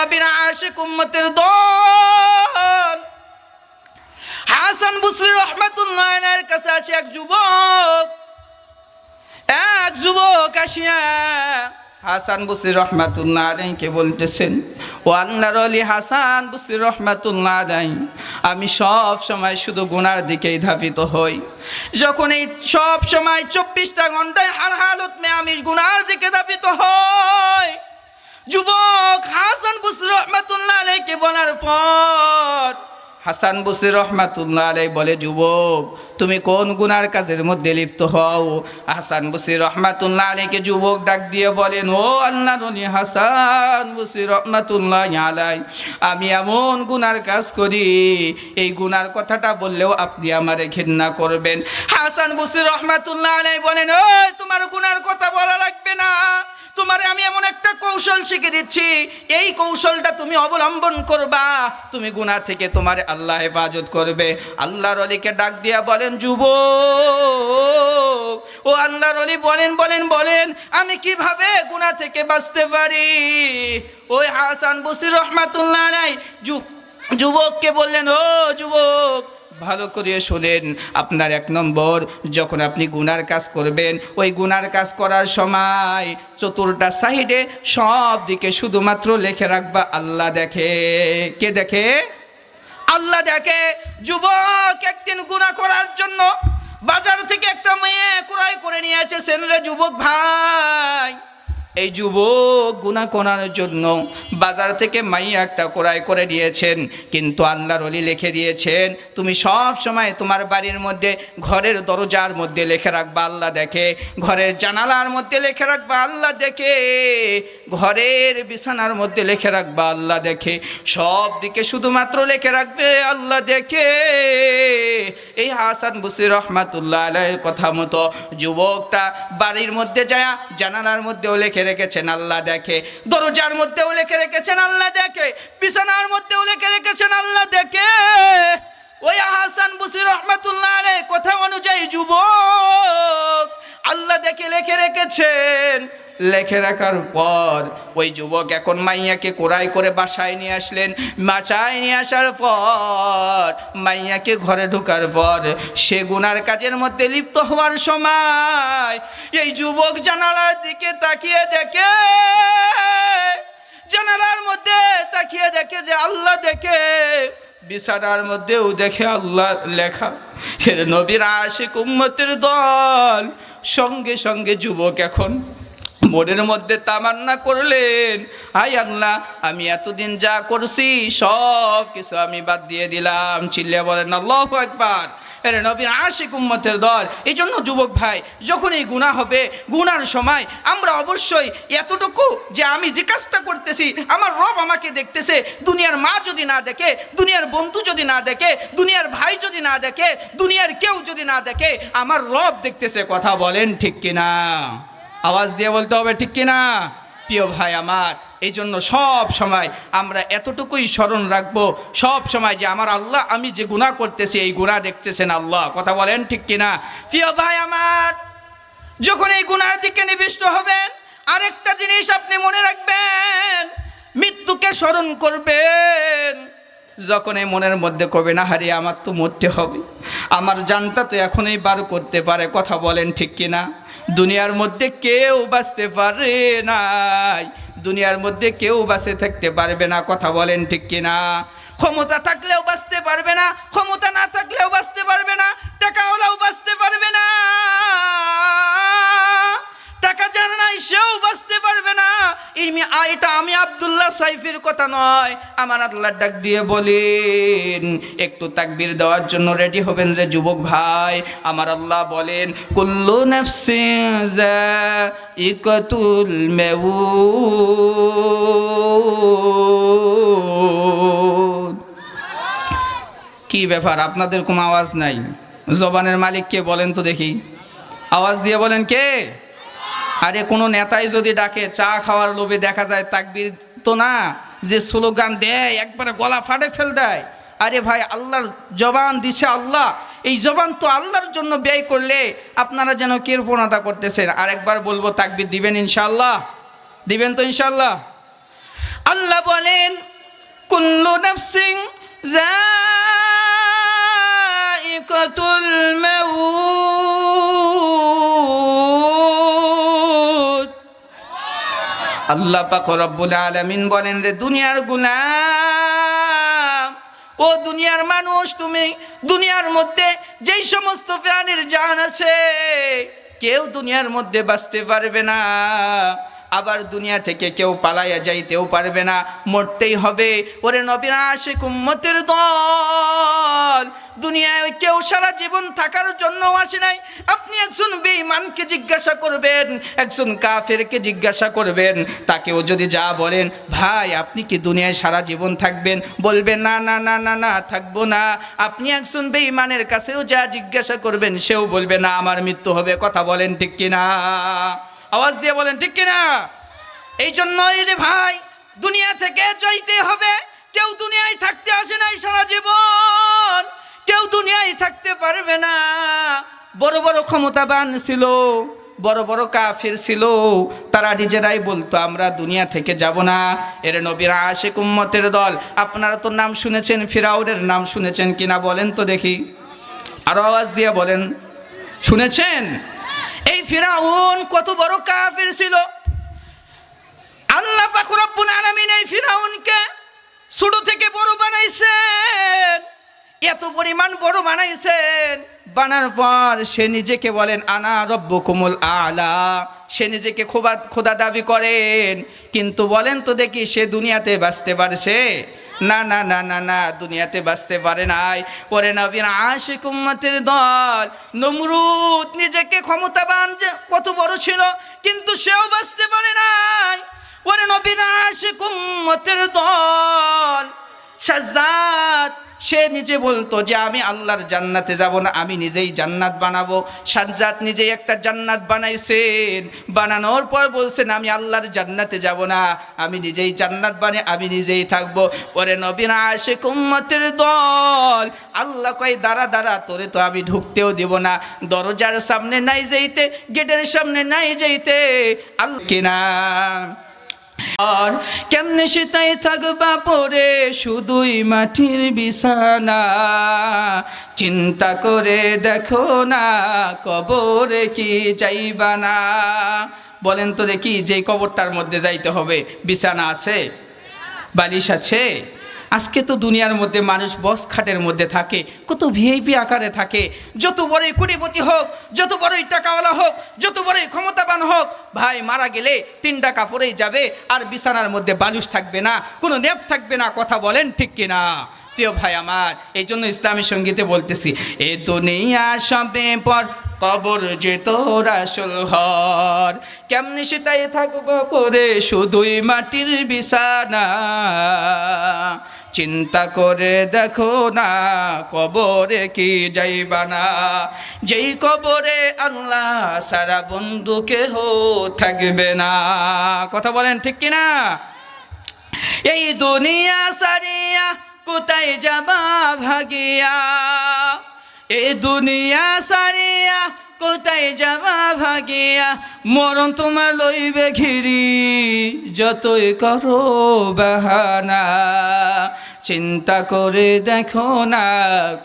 নবীর আশিক উম্মতের দল। হাসান বুসরি রহমাতুল্লাহ এর কাছে আছে এক যুবক। এক যুবক আসিয়া হাসান বুসরি রহমাতুল্লাহ আলাইকে বলতেছেন, ও আল্লাহর অলি হাসান বুসরি রহমাতুল্লাহ আলাই আমি সব সময় শুধু গুনার দিকেই ধাবিত হই। যখন এই সব সময় চব্বিশটা ঘন্টায় হার হালত মে আমি গুনার দিকে ধাবিত হই। যুবক হাসান বুসরি রহমাতুল্লাহ আলাইকে বলার পর হাসান বুসরি রহমাতুল্লাহ আলাই বলে, যুবক, তুমি কোন গুনার কাজের মধ্যে লিপ্ত হও? হাসান বুসরি রহমাতুল্লাহ আলাইকে যুবক ডাক দিয়ে বলেন, ও আল্লাহ রনি হাসান বুসরি রহমাতুল্লাহ আলাই, আমি এমন গুনার কাজ করি, এই গুনার কথাটা বললেও আপনি আমারে ঘৃণা করবেন। হাসান বুসরি রহমাতুল্লাহ আলাই বলেন, ওই, তোমার গুনার কথা বলা লাগবে না। তোমারে আমি এমন একটা কৌশল শিখে দিচ্ছি। এই কৌশলটা তুমি অবলম্বন করবা, তুমি গুনাহ থেকে তোমার আল্লাহ হেফাজত করবে। আল্লাহর অলিকে ডাক দিয়া বলেন যুব ও আল্লাহর অলি, বলেন বলেন বলেন, আমি কীভাবে গুনাহ থেকে বাঁচতে পারি? ওই হাসান বসির রহমাতুল্লাহ নাই যুবককে বললেন, ও যুবক ভালো করে শোনেন, আপনার এক নম্বর, যখন আপনি গুনার কাজ করবেন, ওই গুনার কাজ করার সময় চতুর্টা সাইডে সব দিকে শুধুমাত্র লেখে রাখবা, আল্লাহ দেখে। কে দেখে? আল্লাহ দেখে। যুবক একদিন গুনাহ করার জন্য বাজার থেকে একটা মেয়ে ক্রয় করে নিয়ে এসেছেন যুবক ভাই। এই যুবক গুণা করার জন্য বাজার থেকে মাইয়া একটা ক্রয় করে দিয়েছেন। কিন্তু আল্লাহর অলি লিখে দিয়েছেন, তুমি সব সময় তোমার বাড়ির মধ্যে, ঘরের দরজার মধ্যে লেখে রাখবা, আল্লাহ দেখে। ঘরের জানালার মধ্যে লিখে রাখবা, আল্লাহ দেখে। ঘরের বিছানার মধ্যে লেখে রাখবা, আল্লাহ দেখে। সব দিকে শুধুমাত্র লেখে রাখবে, আল্লাহ দেখে। এই হাসান বুসরি রহমাতুল্লাহ আলাইয়ের কথা মতো যুবকটা বাড়ির মধ্যে যায়, জানালার মধ্যেও লিখে রেখেছেন, আল্লাহ দেখে। দরজার মধ্যেও লেখে রেখেছেন, আল্লাহ দেখে। বিছানার মধ্যেও লেখে রেখেছেন, আল্লাহ দেখে। ওই হাসান বুসির রহমাতুল্লাহ রে কথা অনুযায়ী যুবক, আল্লাহ দেখে লেখে রেখেছেন লেখে রাখার পর ওই যুবক এখন মাইয়াকে কোরাই করে বাসায় নিয়ে আসলেন। বাসায় নিয়ে আসার পর মাইয়াকে ঘরে ঢোকার পর সে গুনার কাজের মধ্যে লিপ্ত হওয়ার সময় এই যুবক জানালার দিকে তাকিয়ে দেখে, জানালার মধ্যে তাকিয়ে দেখে যে আল্লাহ দেখে, বিছানার মধ্যেও দেখে আল্লাহ লেখা। এর নবীর আশিক উম্মতের দল সঙ্গে সঙ্গে যুবক এখন মনের মধ্যে তামান্না করলেন হাই আল্লাহ, আমি এতদিন যা করছি, সব কিছু আমি বাদ দিয়ে দিলাম। চিল্লে বলেন, আল্লাহ একবার এর নবীর আশিক উম্মতের দল, এই জন্য যুবক ভাই, যখন এই গুণা হবে, গুনার সময় আমরা অবশ্যই এতটুকু যে আমি যে কাজটা করতেছি, আমার রব আমাকে দেখতেছে, দুনিয়ার মা যদি না দেখে, দুনিয়ার বন্ধু যদি না দেখে, দুনিয়ার ভাই যদি না দেখে, দুনিয়ার কেউ যদি না দেখে, আমার রব দেখতেছে, কথা বলেন ঠিক কিনা? আওয়াজ দিয়ে বলতে হবে, ঠিক কিনা? প্রিয় ভাই আমার, এই জন্য সব সময় আমরা এতটুকুই স্মরণ রাখব, সব সময় যে আমার আল্লাহ, আমি যে গুণা করতেছি, এই গুণা দেখতেছেন আল্লাহ। কথা বলেন, ঠিক কিনা? প্রিয় ভাই আমার, যখন এই গুণার দিকে নিবিষ্ট হবেন, আরেকটা জিনিস আপনি মনে রাখবেন, মৃত্যুকে স্মরণ করবেন। যখন এই মনের মধ্যে কবে না, হারিয়ে আমার তো মরতে হবে। আমার জানটা তো এখনই বার করতে পারে, কথা বলেন, ঠিক কিনা? দুনিয়ার মধ্যে কেউ বাঁচতে পারে নাই। দুনিয়ার মধ্যে কেউ বাঁচে থাকতে পারবে না, কথা বলেন ঠিক কিনা? ক্ষমতা থাকলেও বাঁচতে পারবে না, ক্ষমতা না থাকলেও বাঁচতে পারবে না টাকা হলেও বাঁচতে পারবে না। টাকা যার নাই, সেও বাঁচতে পারবে না। আ- এটা আমি আব্দুল্লাহ সাইফের কথা নয়। আমার আল্লাহ ডাক দিয়ে বলেন, একটু তাকবীর দেওয়ার জন্য রেডি হবেন রে যুবক ভাই। আমার আল্লাহ বলেন, কুল্লু ইকতুল মেউত। কি ব্যাপার, আপনাদের কোনো আওয়াজ নাই? জবানের মালিক কে বলেন তো দেখি। আওয়াজ দিয়ে বলেন কে? আরে কোনো নেতাই যদি ডাকে, চা খাওয়ার লোভে দেখা যায়, তাকবির তো না, যে স্লোগান দেয়, একবারে গলা ফাটে ফেল দেয়। আরে ভাই, আল্লাহর জবান দিছে আল্লাহ। এই জবান তো আল্লাহর জন্য ব্যয় করলে আপনারা যেন কৃপণতা করতেছেন। আরেকবার বলব, তাকবির দিবেন ইনশাল্লাহ দিবেন তো ইনশাল্লাহ আল্লাহ বলেন, কুল্লু নাফসিং যায়িকাতুল মাউত আল্লাহ পাক রব্বুল আলামিন বলেন রে, দুনিয়ার গুলাম, ও দুনিয়ার মানুষ, তুমি দুনিয়ার মধ্যে যেই সমস্ত প্রাণীর জান আছে, কেউ দুনিয়ার মধ্যে বাঁচতে পারবে না। আবার দুনিয়া থেকে কেউ পালাইয়া যাইতেও পারবে না, মরতেই হবে। ওরে নবীর আশিক দল, দুনিয়ায় কেউ সারা জীবন থাকার জন্য আসে নাই। আপনি একজন বেঈমানকে জিজ্ঞাসা করবেন, একজন কাফেরকে জিজ্ঞাসা করবেন, তাকেও যদি যা বলেন, ভাই, আপনি কি দুনিয়ায় সারা জীবন থাকবেন? বলবেন না না না না না, থাকব না। আপনি একজন বেঈমানের কাছেও যা জিজ্ঞাসা করবেন, সেও বলবে, না, আমার মৃত্যু হবে। কথা বলেন ঠিক কিনা? আওয়াজ দিয়ে বলেন, ঠিক কিনা? এই জন্যই রে ভাই, দুনিয়া থেকে যাইতে হবে। কেউ দুনিয়ায় থাকতে আসে নাই সারা জীবন। কেউ দুনিয়ায় থাকতে পারবে না। বড় বড় ক্ষমতাবান ছিল, বড় বড় কাফির ছিল। তারা নিজেরাই বলতো, আমরা দুনিয়া থেকে যাব না। এর নবীর আশেক উম্মতের দল। আপনারা তো নাম শুনেছেন, ফিরাউনের নাম শুনেছেন কিনা বলেন তো দেখি। আরও আওয়াজ দিয়ে বলেন, শুনেছেন? ফিরাউন কত বড় কাফির ছিল। আল্লাহ পাক রব্বুল আলামিন এই ফিরাউনকে ছোট থেকে বড় বানাইছেন। এত পরিমাণ বড় বানাইছেন। বানার পর সে নিজেকে বলেন, আনা রব্বুকুমুল আলা। সে নিজেকে খোবা খোদা দাবি করেন। কিন্তু বলেন তো দেখি সে দুনিয়াতে বাঁচতে পারছে। না না না না না, দুনিয়াতে বাঁচতে পারে নাই। ওরে নবীর আশিক উম্মতের দল, নমরুদ নিজেকে ক্ষমতাবান যে কত বড় ছিল, কিন্তু সেও বাঁচতে পারে নাই। ওরে নবীর আশিক উম্মতের দল, সাজ্জাদ সে নিজে বলতো যে আমি আল্লাহর জান্নাতে যাব না, আমি নিজেই জান্নাত বানাবো। সাজ্জাদ নিজেই একটা জান্নাত বানাইছেন। বানানোর পর বলছেন, আমি আল্লাহর জান্নাতে যাব না, আমি নিজেই জান্নাত বানিয়ে আমি নিজেই থাকব। ওরে নবীন আসে কুম্মতের দল। আল্লাহ কয়, দাঁড়া দাঁড়া, তোরে তো আমি ঢুকতেও দিব না। দরজার সামনে নাই যাইতে, গেটের সামনে নাই যাইতে। আল্লাহ কিনা আর কেমনে সেটাই থাকবা পরে শুধুই মাটির বিছানা। চিন্তা করে দেখো না কবরে কি যাইবা না। বলেন তো দেখি যে কবরটার মধ্যে যাইতে হবে। বিছানা আছে? বালিশ আছে? আজকে তো দুনিয়ার মধ্যে মানুষ বস খাটের মধ্যে থাকে, কত ভিআইপি আকারে থাকে। যত বড়ই কোটিপতি হোক, যত বড়ই টাকাওয়ালা হোক, যত বড়ই ক্ষমতাবান হোক, ভাই মারা গেলে তিনটা কাপড়েই যাবে আর বিছানার মধ্যে বালুস থাকবে না, কোনো নেপ থাকবে না, কথা বলেন ঠিক কিনা? প্রিয় ভাই আমার, এই জন্য ইসলামী সঙ্গীতে বলতেছি, এ দুনিয়া সবে পর কবর যে তোর আসল হর কেমনি সেটাই থাকব পরে শুধুই মাটির বিছানা। চিন্তা করে দেখো না কবরে কি যাইবা না। যেই কবরে আল্লাহ সারা বন্ধু কেহ থাকবে না। কথা বলেন ঠিক কিনা? এই দুনিয়া সারিয়া কোথায় যাবা ভাগিয়া? এই দুনিয়া সারিয়া কোথায় যাবা ভাগিয়া? মরণ তোমার লইবে ঘিরি, যতই করো বাহানা। চিন্তা করে দেখো না,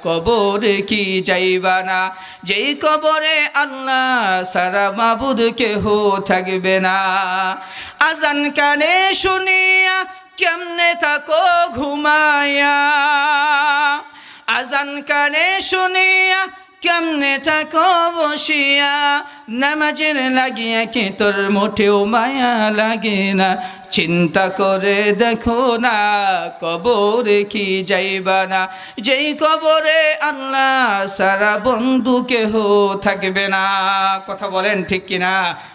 কবরে কি যাইবা না? যেই কবরে আল্লাহ সারা মাবুদ কেহ থাকবে না। আজান কানে শুনিয়া কেমনে থাকো ঘুমায়া আজান কানে শুনিয়া কেমনে থাকো বসিয়া? নামাজের লাগিয়া কি তোর মোটেও মায়া লাগে না? চিন্তা করে দেখো না, কবরে কি যাইবা না? যেই কবরে আল্লাহ সারা বন্ধু কেহ থাকবে না। কথা বলেন ঠিক কিনা?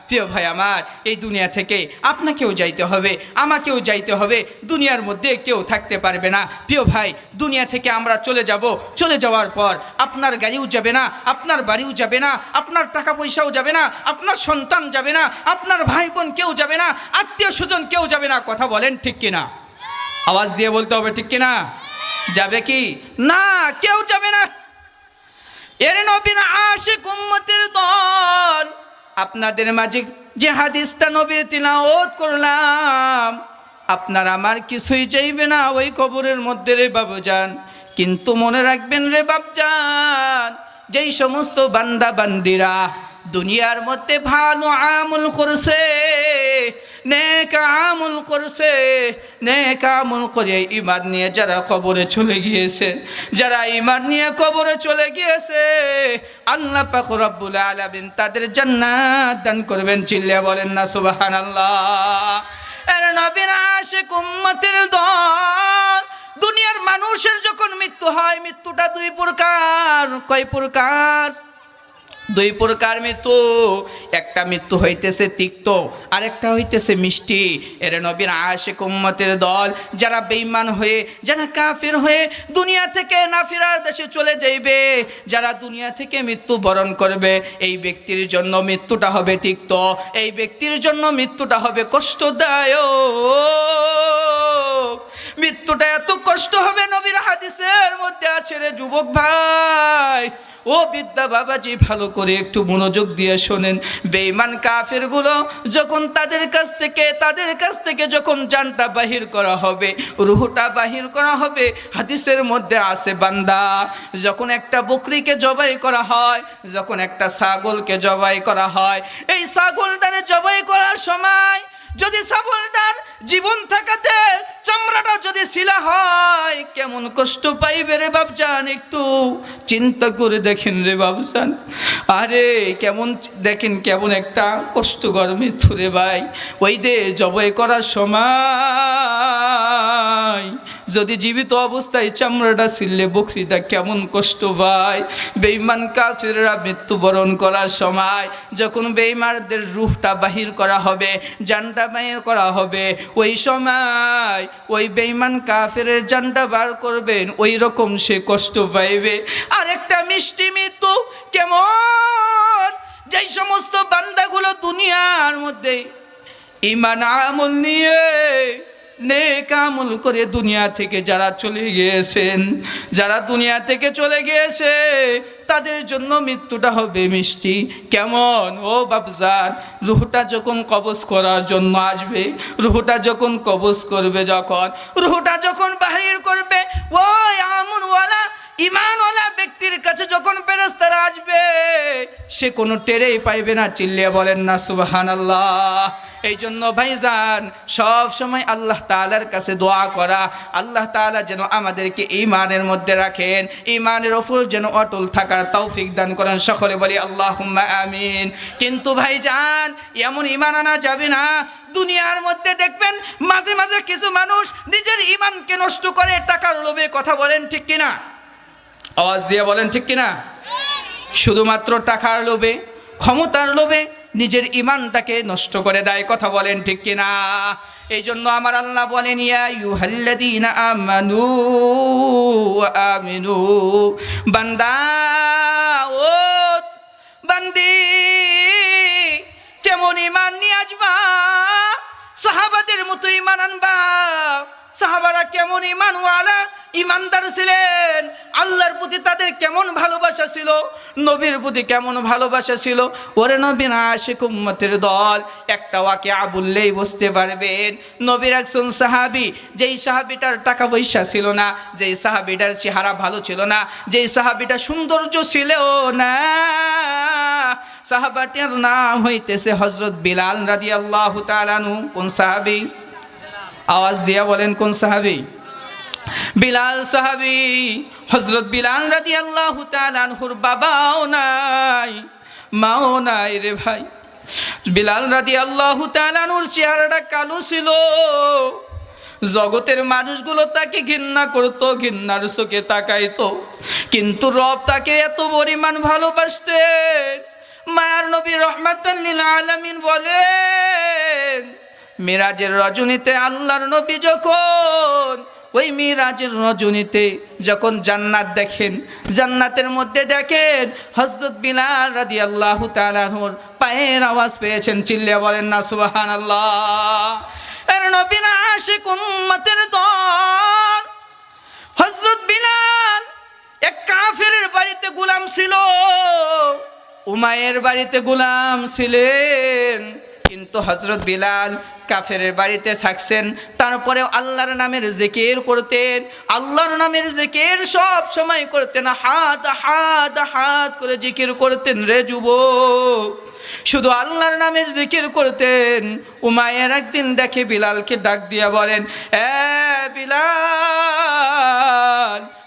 প্রিয় ভাই আমার, এই দুনিয়া থেকে আপনাকেও যাইতে হবে, আমাকেও যাইতে হবে। দুনিয়ার মধ্যে কেউ থাকতে পারবে না। প্রিয় ভাই, দুনিয়া থেকে আমরা চলে যাব। চলে যাওয়ার পর আপনার গাড়িও যাবে না, আপনার বাড়িও যাবে না, আপনার টাকা পয়সাও যাবে না, আপনার সন্তান যাবে না, আপনার ভাই বোন কেউ যাবে না, আত্মীয় স্বজন কেউ যাবে না, কথা বলেন ঠিক কিনা? আওয়াজ দিয়ে বলতে হবে ঠিক কিনা? যাবে কি? না, কেউ যাবে না। এর নবীন আশিক উম্মতের দল, আপনাদের মাঝে যে হাদিসটা নবীর তিলাওয়াত করলাম, আপনার আমার কিছুই চাইবে না, ওই কবরের মধ্যে রে বাবুজান। কিন্তু মনে রাখবেন রে বাবজান যেই সমস্ত বান্দা বান্দিরা দুনিয়ার মধ্যে ভালো আমল করছে, নেক আমল করছে, নেক আমল করে ইমান নিয়ে যারা কবরে চলে গিয়েছে, যারা ইমান নিয়ে কবরে চলে গিয়েছে, আল্লাহ পাক রব্বুল তাদের জান্নাত দান করবেন। চিল্লিয়া বলেন না, সুবহানাল্লাহ। এর নবীর আশিক উম্মতের দল, দুনিয়ার মানুষের যখন মৃত্যু হয়, মৃত্যুটা দুই প্রকার। কয় প্রকার? দুই প্রকার মৃত্যু। একটা মৃত্যু হইতেছে তিক্ত আর একটা হইতেছে মিষ্টি। এর নবীর আশেক উম্মতের দল যারা বেঈমান হয়ে, যারা কাফির হয়ে দুনিয়া থেকে নাফিরার দেশে চলে যাইবে, যারা দুনিয়া থেকে মৃত্যু বরণ করবে, এই ব্যক্তির জন্য মৃত্যুটা হবে তিক্ত, এই ব্যক্তির জন্য মৃত্যুটা হবে কষ্টদায়ক। মৃত্যুটা এত কষ্ট হবে নবীর হাদিসের আছে রে যুবক ভাই, ও বিদ্যা বাবাজি, ভালো করে একটু মনোযোগ দিয়ে শোনেন। বেঈমান কাফেরগুলো যখন তাদের কাছ থেকে, তাদের কাছ থেকে যখন জানটা বাহির করা হবে, রুহুটা বাহির করা হবে, হাদিসের মধ্যে আছে, বান্দা, যখন একটা বকরিকে জবাই করা হয়, যখন একটা ছাগলকে জবাই করা হয়, এই ছাগলটারে জবাই করার সময় যদি ছাগলটার জীবন থাকাতে চামড়াটা যদি শিলা হয়, কেমন কষ্ট পাইবে রে বাবজান একটু? চিন্তা করে দেখেন রে বাবজান আরে, কেমন দেখেন, কেমন একটা কষ্টকর মৃত্যু রে ভাই। ওই দে জবাই করার সময় যদি জীবিত অবস্থায় চামড়াটা ছিললে বকরিটা কেমন কষ্ট পায় বেইমান কাফেররা মৃত্যুবরণ করার সময় যখন বেইমারদের রূহটা বাহির করা হবে, জানটা বাহির করা হবে, ওই সময় ওই বেইমান কাফের জানটা বার করবেন, ওই রকম সে কষ্ট পাইবে। আর একটা মিষ্টি মৃত্যু কেমন? যেই সমস্ত বান্দাগুলো দুনিয়ার মধ্যে ইমান আমল নিয়ে নেক আমল করে দুনিয়া থেকে যারা চলে গিয়েছেন, যারা দুনিয়া থেকে চলে গিয়েছে, তাদের জন্য মৃত্যুটা হবে মিষ্টি। কেমন? ও বাবজান রুহটা যখন কবজ করার জন্য আসবে, রুহটা যখন কবজ করবে যখন, রুহটা যখন বাহির করবে, ওই আমনওয়ালা ইমানওয়ালা ব্যক্তির কাছে যখন ফেরেস্তারা আসবে, সে কোনো টেরেই পাইবে না। চিল্লিয়ে বলেন না সুবাহান আল্লাহ এই জন্য ভাইজান, সব সময় আল্লাহ তাআলার কাছে দোয়া করা। আল্লাহ তাআলা যেন আমাদেরকে ইমানের মধ্যে রাখেন। ইমানের ওপর যেন অটল থাকার তৌফিক দান করেন। সকলে বলি আল্লাহ আমিন। কিন্তু ভাইজান, এমন ইমান আনা যাবে না। দুনিয়ার মধ্যে দেখবেন, মাঝে মাঝে কিছু মানুষ নিজের ইমানকে নষ্ট করে টাকার লোভে কথা বলেন ঠিক কিনা? আওয়াজ দিয়ে বলেন, ঠিক কিনা? শুধুমাত্র টাকার লোভে, ক্ষমতার লোভে নিজের ইমানটাকে নষ্ট করে দেয়, কথা বলেন, ঠিক কিনা? এই জন্য আমার আল্লাহ বলেন, ইয়া আমানু আমিনু, বান্দা, ও বান্দি, কেমন ইমান নিয়ে আসবা? সাহাবাদের মতো ইমান আনবা? সাহাবারা কেমন ইমানওয়ালা, ইমানদার ছিলেন? আল্লাহর প্রতি তাদের কেমন ভালোবাসা ছিল? নবীর প্রতি কেমন ভালোবাসা ছিল? ওরে নবীর আশিক উম্মতের দল। একটা ওয়াকে বললেই বুঝতে পারবেন। নবীর একজন সাহাবি, যেই সাহাবিটার টাকা পয়সা ছিল না, যেই সাহাবিটার চেহারা ভালো ছিল না, যেই সাহাবিটা সৌন্দর্য ছিল না। সাহাবাটির নাম হইতেছে হজরত বিলাল রাদি আল্লাহ তালানু কোন সাহাবি? আওয়াজ দিয়া বলেন, কোন সাহাবি? বিলাল সাহাবি হজরত বিলাল রাদি আল্লাহ তালানহুর বাবাও নাই, মাও নাই রে ভাই। বিলাল রাদি আল্লাহ তালানুর চেহারাটা কালো ছিল। জগতের মানুষগুলো তাকে ঘৃণা করতো, ঘৃণার চোখে তাকাইতো। কিন্তু রব তাকে এত পরিমাণ ভালোবাসতেন। মায়ার নবী রহমাতাল্লিল আলামিন বলেন মিরাজের রজনীতে আল্লাহর নবী যখন, ওই মিরাজের রজনীতে যখন জান্নাত দেখেন, জান্নাতের মধ্যে দেখেন হজরত বিলাল রাদি আল্লাহ তালাহুর পায়ের আওয়াজ পেয়েছেন চিল্লে বলেন, না সুবাহান আল্লাহ এর আশিক উম্মতের দল। হজরত বিলাল এক কাফের বাড়িতে গোলাম ছিল উমায়ের বাড়িতে গোলাম ছিলেন। কিন্তু হজরত বিলাল কাফের বাড়িতে থাকছেন তারপরে আল্লাহর নামের জিকির করতেন, আল্লাহর নামের জিকির সব সময় করতেন, হাত হাত হাত করে জিকির করতেন রে যুবক। শুধু আল্লাহর নামের জিকির করতেন উমায়ের একদিন দেখে বিলালকে ডাক দিয়া বলেন, এ বিলাল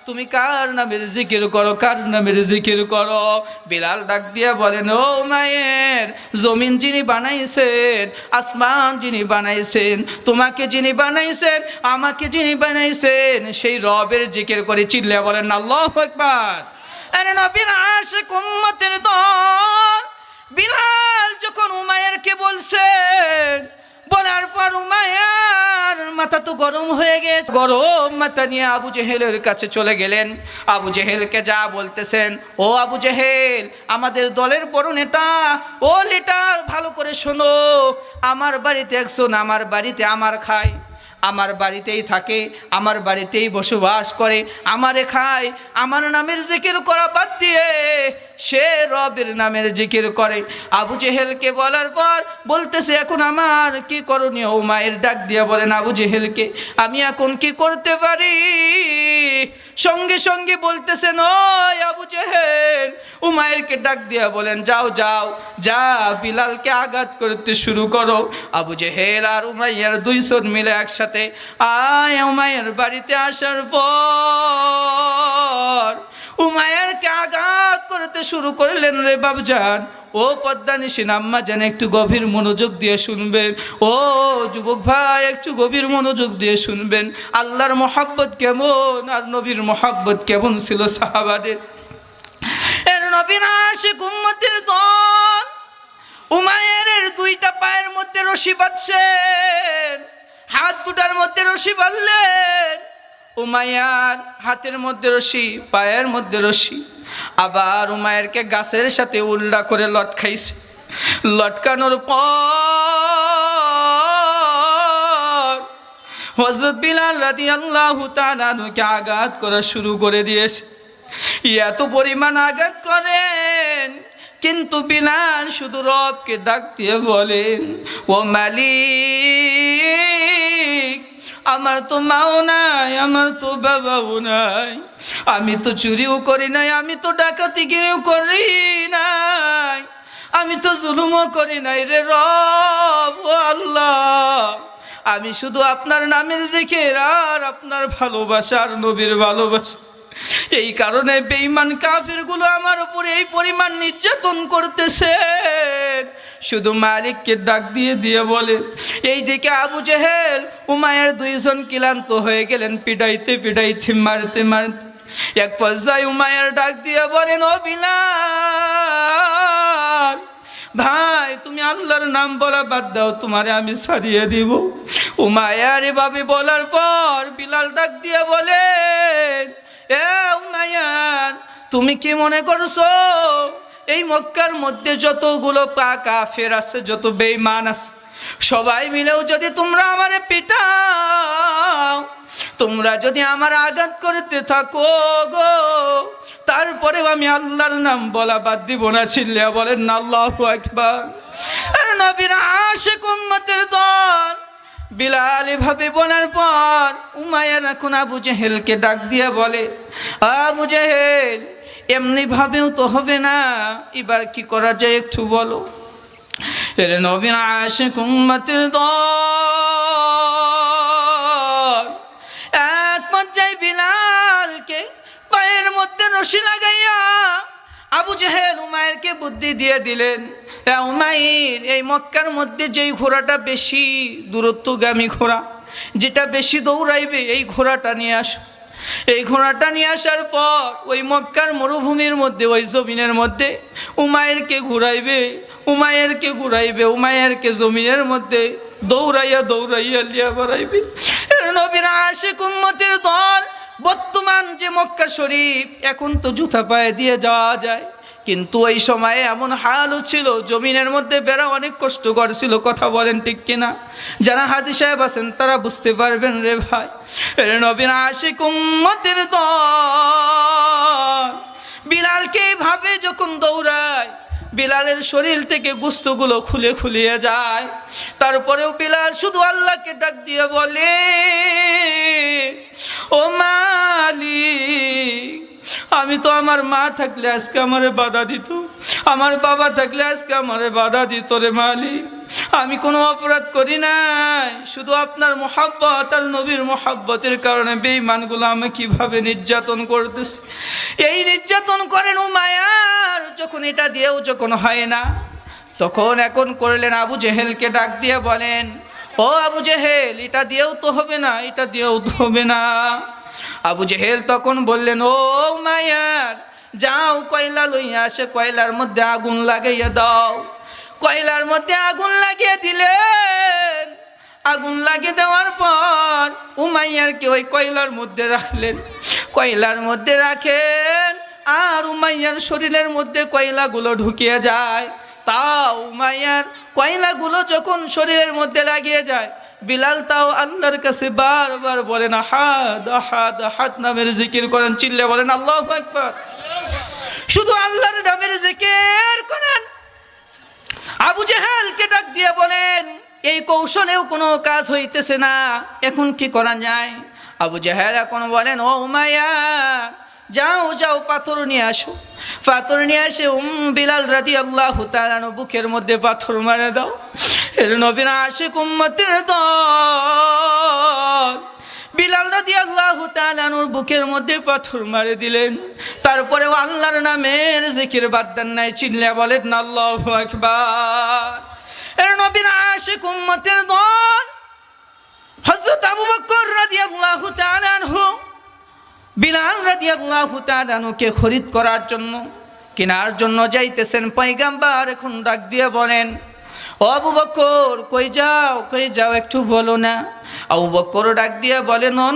তুমি কার নামের জিকির করো? কার নামের জিকির করো? বিলাল ডাক দিয়া বলেন, ও মায়ের, জমিন যিনি বানাইছেন, আসমান যিনি বানাইছেন, তোমাকে যিনি বানাইছেন, আমাকে যিনি বানাইছেন, সেই রবের জিকির করে চিল্লে বলেন, আল্লাহ একবার আরে নবীর আশিক উম্মতের দল, বিলাল যখন উমায়েরকে বলছেন বলার পর উমায়ার মাথা তো গরম হয়ে গেছে। গরম মাথা নিয়ে আবু জেহেলের কাছে চলে গেলেন। আবু জেহেলকে যা বলতেছেন, ও আবু জেহেল, আমাদের দলের বড় নেতা, ও লিটার ভালো করে শোনো। আমার বাড়িতে একজন, আমার বাড়িতে আমার খায় আমার বাড়িতেই থাকে, আমার বাড়িতেই বসবাস করে, আমারে খায়, আমার নামের জিকির করা বাদ দিয়ে সে রবের নামের জিকির করে। আবু জেহেলকে বলার পর বলতেছে, এখন আমার কি করণীয়? ও মায়ের ডাক দিয়ে বলেন, আবু জেহেলকে, আমি এখন কি করতে পারি? সঙ্গে সঙ্গে বলতেছেন, ওই আবু জেহেল। উমায়েরকে ডাক দিয়া বলেন, যাও যাও, যা বিলালকে আঘাত করতে শুরু করো। আবু জেহেল আর উমাইয়ার দুইজন মিলে একসাথে, আয় উমাইয়ের বাড়িতে আসার পর উমায়েরকে আঘাত করতে শুরু করলেন রে বাবজান ও পদ্মানিসীন আম্মা যেন একটু গভীর মনোযোগ দিয়ে শুনবেন। ও যুবক ভাই, একটু গভীর মনোযোগ দিয়ে শুনবেন। আল্লাহর মোহাব্বত কেমন, আর নবীর মোহাব্বত কেমন ছিল সাহাবাদের? এর নবীন উম্মতের দল। উমায়ের দুইটা পায়ের মধ্যে রশি বাঁধছেন। হাত দুটার মধ্যে রশি বাঁধলেন। উমায়ার হাতের মধ্যে রশি, পায়ের মধ্যে রশি। আবার উমায়েরকে গাছের সাথে উল্লা করে লটকাইছে। লটকানোর পর হজরত বিলাল রাদি আল্লাহ তালানুকে আঘাত করা শুরু করে দিয়েছে। এত পরিমাণ আঘাত করেন, কিন্তু বিলাল শুধু রবকে ডাক দিয়ে বলেন, ও মালিক আমার তো মাও নাই, আমার তো বাবাও নাই। আমি তো চুরিও করি নাই, আমি তো ডাকাতি গিয়েও করি নাই। আমি তো জুলুমও করি নাই রে রব আল্লাহ। আমি শুধু আপনার নামের জিকির আর আপনার ভালোবাসার নবীর ভালোবাসা। এই কারণে বেঈমান কাফিরগুলো আমার উপরে এই পরিমাণ নির্যাতন করতেছে। শুধু মালিককে ডাক দিয়ে দিয়ে বলে, এই দিকে আবু জেহেল উমায়ের দুইজন ক্লান্ত হয়ে গেলেন, পিটাইতে পিটাইতে, মারতে মারতে। এক পর্যায়ে উমায়ের ডাক দিয়ে বলেন, ও ভাই, তুমি আল্লাহর নাম বলা বাদ দাও, তোমারে আমি সারিয়ে দিব। উমায়ার এভাবে বলার পর বিলাল ডাক দিয়ে বলেন এ উমায়ান তুমি কি মনে করছ এই মক্কার মধ্যে যতগুলো পাকা ফের আছে, যত বেইমান আছে, সবাই মিলেও যদি তোমরা আমারে পিটাও, তোমরা যদি আমার আঘাত করতে থাকো গো, তারপরেও আমি আল্লাহর নাম বলা বাদ দিব না চিল্লিয়া বলেন না আল্লাহ একবার আর নবীর আশে উম্মতের দল বিলাল এভাবে বলার পর উমায়ের এখন আবু জেহেলকে ডাক দিয়ে বলে, আবু জেহেল এমনি ভাবেও তো হবে না। এবার কি করা যায় একটু বলো। এর নবীন আশে উম্মতের দল, এক পর্যায়ে বিলালকে পায়ের মধ্যে রশি লাগাইয়া আবু জেহেল উমায়েরকে বুদ্ধি দিয়ে দিলেন উমাইর, এই মক্কার মধ্যে যেই ঘোড়াটা বেশি দূরত্বগামী ঘোড়া, যেটা বেশি দৌড়াইবে, এই ঘোড়াটা নিয়ে আসো। এই ঘোড়াটা নিয়ে আসার পর ওই মক্কার মরুভূমির মধ্যে, ওই জমিনের মধ্যে উমায়েরকে ঘুরাইবে উমায়েরকে ঘুরাইবে উমায়েরকে জমিনের মধ্যে দৌড়াইয়া দৌড়াইয়া লিয়া বাড়াইবে। নবীর আশেক উম্মতের দল, বর্তমান যে মক্কা শরীফ, এখন তো জুতা পায়ে দিয়ে যাওয়া যায়। কিন্তু ওই সময়ে এমন হালও ছিল, জমিনের মধ্যে বেড়া অনেক কষ্টকর ছিল, কথা বলেন ঠিক কিনা? যারা হাজি সাহেব আছেন, তারা বুঝতে পারবেন রে ভাই। নবীন আশিক উম্মতের বিলালকে ভাবে যখন দৌড়ায়, বিলালের শরীর থেকে গুস্তগুলো খুলে খুলিয়ে যায়। তারপরেও বিলাল শুধু আল্লাহকে ডাক দিয়ে বলে, ও মালিক আমি তো আমার মা থাকলে আজকে আমারে বাধা দিত। আমার বাবা থাকলে আজকে আমারে বাধা দিত রে মালিক। আমি কোনো অপরাধ করি নাই। শুধু আপনার মোহাব্বত আর নবীর মোহাব্বতের কারণে বেঈমানগুলো আমি কীভাবে নির্যাতন করতেছি। এই নির্যাতন করেন ও মায়ার যখন এটা দিয়েও যখন হয় না, তখন এখন করলেন আবু জেহেলকে ডাক দিয়ে বলেন, ও আবু জেহেল, এটা দিয়েও তো হবে না, এটা দিয়েও তো হবে না। আবু জেহেল তখন বললেন, ও মায়ার যাও কয়লা লইয়া আসে, কয়লার মধ্যে আগুন লাগাইয়া দাও। কয়লার মধ্যে আগুন লাগিয়ে দিলেন। আগুন লাগিয়ে দেওয়ার পর উমাইয়ারকে ওই কয়লার মধ্যে রাখলেন। কয়লার মধ্যে রাখেন, আর উমাইয়ার শরীরের মধ্যে কয়লাগুলো ঢুকিয়ে যায়। তাও উমাইয়ার কয়লাগুলো যখন শরীরের মধ্যে লাগিয়ে যায় বিলাল তাও আল্লাহর কাছে বারবার বলেন হাত হাত হাত নামের জিকির করেন, চিল্লে বলেন, আল্লাহ একবার শুধু আল্লাহর নামের জিকির করেন। আবু জেহালকে ডাক দিয়ে বলেন, এই কৌশলেও কোনো কাজ হইতেছে না, এখন কি করা যায়? আবু জেহাল এখন বলেন, ও উমাইয়া, যাও যাও, পাথর নিয়ে আসো। পাথর নিয়ে আসে উম বিলাল রাদি আল্লাহ তালানো বুকের মধ্যে পাথর মারে দাও। এর নবীন আসে কুম্মতের দল। বিলাল রাদি আল্লাহ তালানুর বুকের মধ্যে পাথর মারে দিলেন। তারপরে আল্লাহর নামের জিকির বাদ দেন নাই চিল্লা বলেন, আল্লাহ আকবার। এর নবীন আশিক উম্মতের দল হযরত আবু বকর রাদিয়াল্লাহু তাআলা আনহু, বিলাল রাদিয়াল্লাহু তাআলা আনহুকে খরিদ করার জন্য, কেনার জন্য যাইতেছেন, পয়গাম্বার এখন ডাক দিয়ে বলেন আবু বকর, কই যাও কই যাও একটু বলো না। আবু বকর ডাক দিয়ে বলেন ও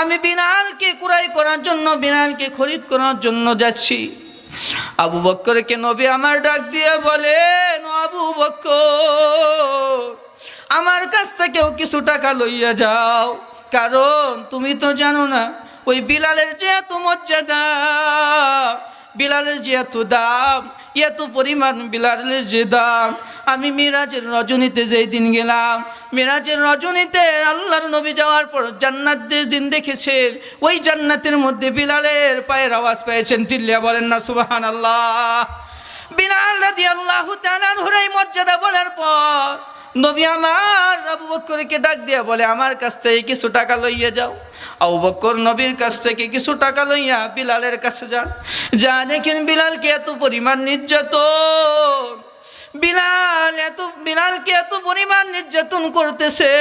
আমি বিনালকে কুরাই করার জন্য, বিনালকে খরিদ করার জন্য যাচ্ছি। আবু বক্করকে নবী আমার ডাক দিয়ে বলেন "ও আবু বক্কর আমার কাছ থেকেও কিছু টাকা লইয়া যাও। কারণ তুমি তো জানো না, ওই বিলালের যে এত মর্যাদা, বিলালের যে এত দাম এত পরিমাণ বিলালের যে দাম? আমি মিরাজের রজনীতে যেই দিন গেলাম, মিরাজের রজনীতে আল্লাহর নবী যাওয়ার পর জান্নাত যে দিন দেখেছেন, ওই জান্নাতের মধ্যে বিলালের পায়ের আওয়াজ পেয়েছেন। চিল্লিয়া বলেন না সুবাহান আল্লাহ বিলাল রাদি আল্লাহ তালার মর্যাদা বলার পর নবী আমার আবু বক্করকে ডাক দিয়া বলে, আমার কাছ থেকে কিছু টাকা লইয়া যাও। আবু বক্কর নবীর কাছ থেকে কিছু টাকা লইয়া বিলালের কাছে যান। যা দেখেন বিলালকে এত পরিমাণ নির্যাতন। বিলাল এত, বিলালকে এত পরিমাণ নির্যাতন করতেছে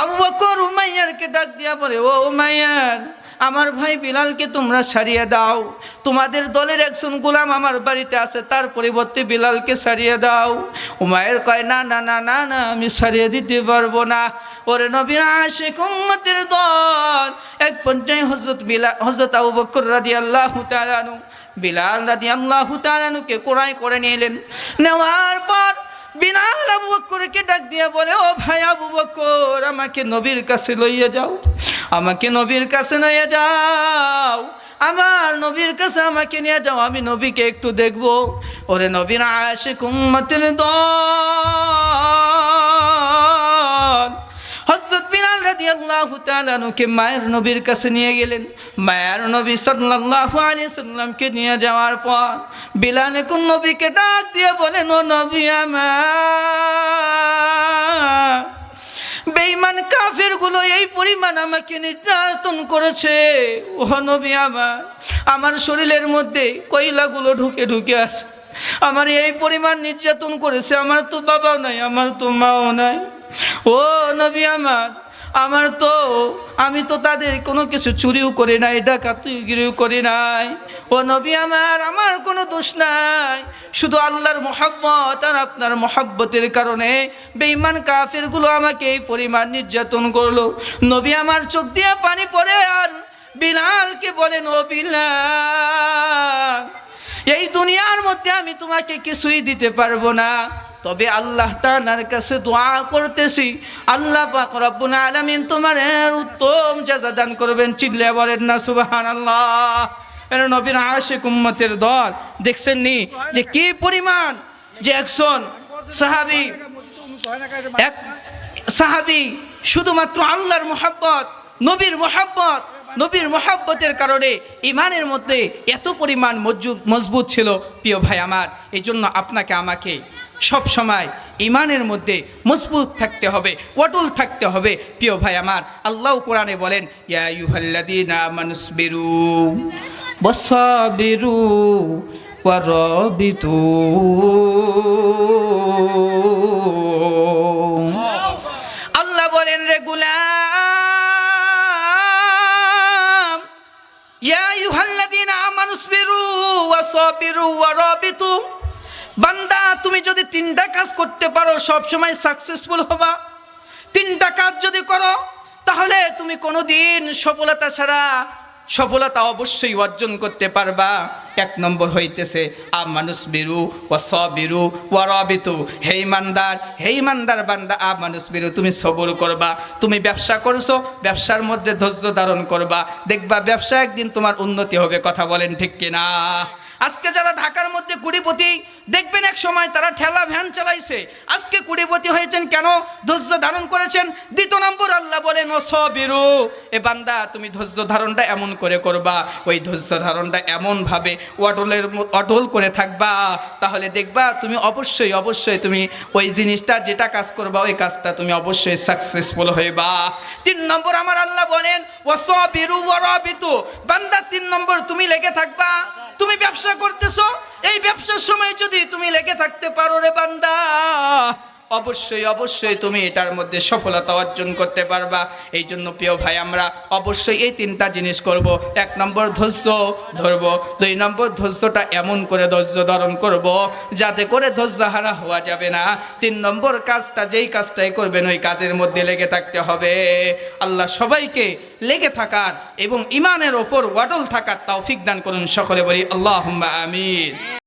আবু বকর উমাইয়ারকে ডাক দিয়া বলে, ও উমাইয়ার আমার ভাই বিলালকে তোমরা সারিয়ে দাও। তোমাদের দলের একজন গোলাম আমার বাড়িতে আছে, তার পরিবর্তে বিলালকে সারিয়ে দাও। উমায়ের কয়, না না না না না, আমি সারিয়ে দিতে পারব না। ওরে নবীন উম্মতের দল। এক পর্যায়ে হজরত বিলা হজরত আবু বকর রাদি আল্লাহ বিলাল রাদি আল্লাহ তালানুকে কোড়াই করে নিলেন নেওয়ার পর বিলাল আবু বকরকে ডাক দিয়ে বলে, ও ভাই আবু বকর আমাকে নবীর কাছে লইয়া যাও, আমাকে নবীর কাছে নিয়ে যাও, আমার নবীর কাছে আমাকে নিয়ে যাও, আমি নবীকে একটু দেখব। ওরে নবীর আশে কুম্মতের দল হজরত রাদিয়াল্লাহু তাআলা মায়ের নবীর কাছে নিয়ে গেলেন। মায়ের নবী সাল্লাল্লাহু আলাইহি সাল্লামকে নিয়ে যাওয়ার পর বিলাল কোন নবীকে ডাক দিয়ে বলেন, ও নবী আমার, বেঈমান কাফেরগুলো এই পরিমাণ আমাকে নির্যাতন করেছে। ও নবী আমার আমার শরীরের মধ্যে কয়লাগুলো ঢুকে ঢুকে আসে আমার এই পরিমাণ নির্যাতন করেছে, আমার তো বাবাও নাই, আমার তো মাও নাই। ও নবী আমার আমার তো, আমি তো তাদের কোনো কিছু চুরিও করি নাই ডাকাতিগিরিও করি নাই। ও নবী আমার আমার কোনো দোষ নাই। শুধু আল্লাহর মোহাব্বত আর আপনার মোহাব্বতের কারণে বেঈমান কাফেরগুলো আমাকে এই পরিমাণ নির্যাতন করল। নবী আমার চোখ দিয়ে পানি পড়ে আর বিলালকে বলেন, ও বিলাল, এই দুনিয়ার মধ্যে আমি তোমাকে কিছুই দিতে পারব না। তবে আল্লাহ তাআলার কাছে দোয়া করতেছি। আল্লাহ পাক আলামিন তোমার উত্তম জাযা দান করবেন। চিল্লে বলেন না, সুবহানাল্লাহ। এরা নবীর আশেক উম্মতের দল, দেখছেন নি? যে কি পরিমাণ যে একজন সাহাবি, এক সাহাবি শুধুমাত্র আল্লাহর মোহাব্বত, নবীর মোহাব্বত, নবীর মোহাব্বতের কারণে ইমানের মধ্যে এত পরিমাণ মজবুত ছিল, প্রিয় ভাই আমার। এই জন্য আপনাকে, আমাকে সব সময় ইমানের মধ্যে মজবুত থাকতে হবে, অটল থাকতে হবে। প্রিয় ভাই আমার, আল্লাহ কোরআনে বলেন ওয়াসাবিরু ওয়ারাবিতু। আল্লাহ বলেন, রে গুলাম, ইয়া আইয়ুহাল্লাযীনা আমানুসবিরু ওয়া সাবিরু ওয়া রাবিতু বান্দা, তুমি যদি তিনটা কাজ করতে পারো সব সময় সাকসেসফুল হবা। তিনটা কাজ যদি করো, তাহলে তুমি কোনোদিন সফলতা ছাড়া সফলতা অবশ্যই অর্জন করতে পারবা। এক নম্বর হইতেছে, আ মানুষ বিরু, ও সবিরু ও রবিতু হে ইমানদার হে ইমানদার বান্দা, আ মানুষ বিরু, তুমি সবর করবা। তুমি ব্যবসা করছ, ব্যবসার মধ্যে ধৈর্য ধারণ করবা। দেখবা, ব্যবসা একদিন তোমার উন্নতি হবে, কথা বলেন ঠিক কিনা? আজকে যারা ঢাকার মধ্যে কুড়িপতি, দেখবেন এক সময় তারা ঠেলা ভ্যান চালাইছে। আজকে কুড়িপতি হয়েছেন কেন? ধৈর্য ধারণ করেছেন। দ্বিতীয় নম্বর আল্লাহ বলেন ও সবিরু এ বান্দা, তুমি ধৈর্য ধারণটা এমন করে করবা। ওই ধৈর্য ধারণটা এমনভাবে অটলের অটল করে থাকবা। তাহলে দেখবা, তুমি অবশ্যই অবশ্যই তুমি ওই জিনিসটা, যেটা কাজ করবা, ওই কাজটা তুমি অবশ্যই সাকসেসফুল হইবা। তিন নম্বর আমার আল্লাহ বলেন ও সবিরু ও রবিতু বান্দা, তিন নম্বর তুমি লেগে থাকবা। তুমি ব্যবসা করতেছো? এই ব্যবসার সময় যদি তুমি লেগে থাকতে পারো রে বান্দা। অবশ্যই অবশ্যই তুমি এটার মধ্যে সফলতা অর্জন করতে পারবা। এই জন্য প্রিয় ভাই, আমরা অবশ্যই এই তিনটা জিনিস করব। এক নম্বর ধৈর্য ধরব, দুই নম্বর ধৈর্যটা এমন করে ধৈর্য ধারণ করব যাতে করে ধৈর্য হারা হওয়া যাবে না। তিন নম্বর কাজটা, যেই কাজটাই করবেন, ওই কাজের মধ্যে লেগে থাকতে হবে। আল্লাহ সবাইকে লেগে থাকার এবং ইমানের ওপর ওয়াডল থাকার তৌফিক দান করুন। সকলে বলি আল্লাহ আমিন।